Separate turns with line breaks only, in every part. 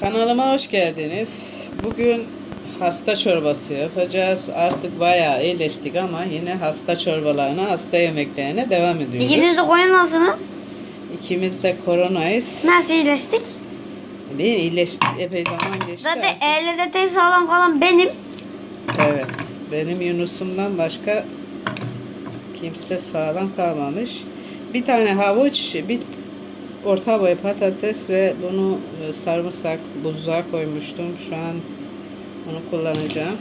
Kanalıma hoş geldiniz. Bugün hasta çorbası yapacağız. Artık bayağı iyileştik ama yine hasta çorbalarına, hasta yemeklerine devam ediyoruz.
İkiniz de koyunlasınız.
İkimiz de koronayız.
Nasıl iyileştik?
Bir iyileştik. Epey zaman geçti.
Zaten elde tek sağlam kalan benim.
Evet. Benim Yunus'umdan başka kimse sağlam kalmamış. Bir tane havuç, bir orta boy patates ve bunu e, sarımsak buzluğa koymuştum. Şu an onu kullanacağım.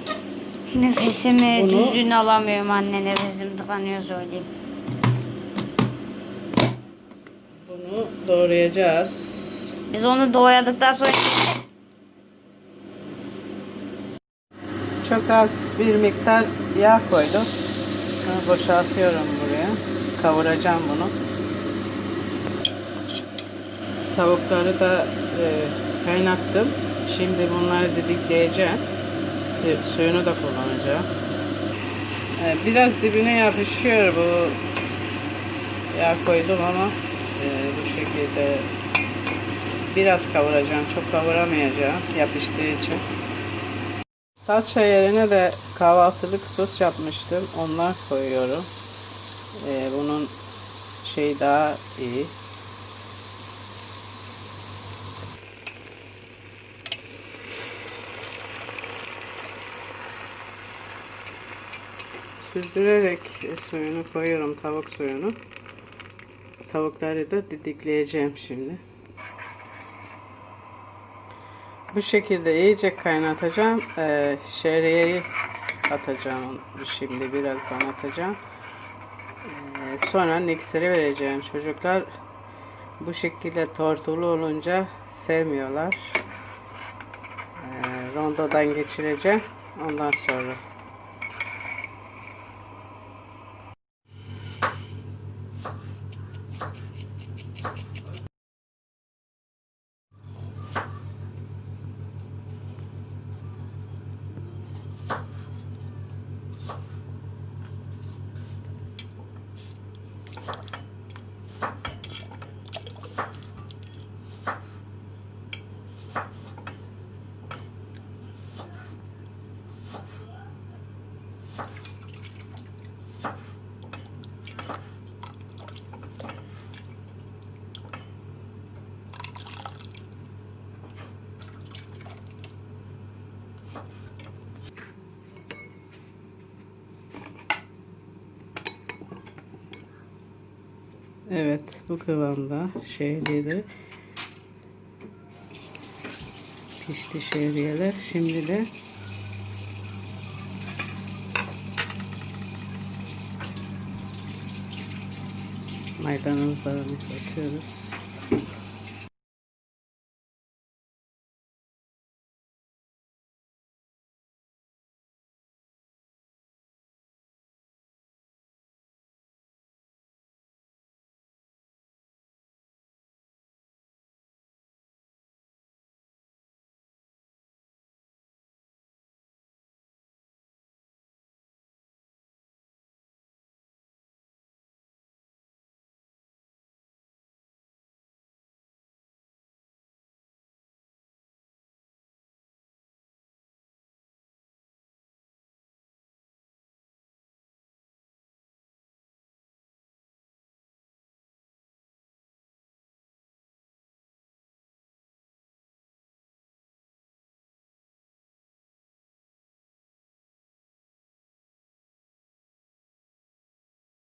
Nefesimi
Bunu-
düzgün alamıyorum anne. Nefesim tıkanıyor söyleyeyim.
Bunu doğrayacağız.
Biz onu doğradıktan sonra
Çok az bir miktar yağ koydum. Bunu boşaltıyorum buraya. Kavuracağım bunu. Tavukları da e, kaynattım. Şimdi bunları didikleyeceğim. Su- suyunu da kullanacağım. E, biraz dibine yapışıyor bu yağ koydum ama e, bu şekilde biraz kavuracağım. Çok kavuramayacağım yapıştığı için. Salça yerine de kahvaltılık sos yapmıştım. Ondan koyuyorum. Ee, bunun şey daha iyi. Süzdürerek suyunu koyuyorum tavuk suyunu. Tavukları da didikleyeceğim şimdi. Bu şekilde iyice kaynatacağım. Ee, şehriyeyi atacağım şimdi birazdan atacağım. Ee, sonra mikseri vereceğim. Çocuklar bu şekilde tortulu olunca sevmiyorlar. Ee, rondodan geçireceğim. Ondan sonra. Thank you. Evet bu kıvamda şehriyeleri pişti şehriyeler. Şimdi de maydanozlarımızı atıyoruz.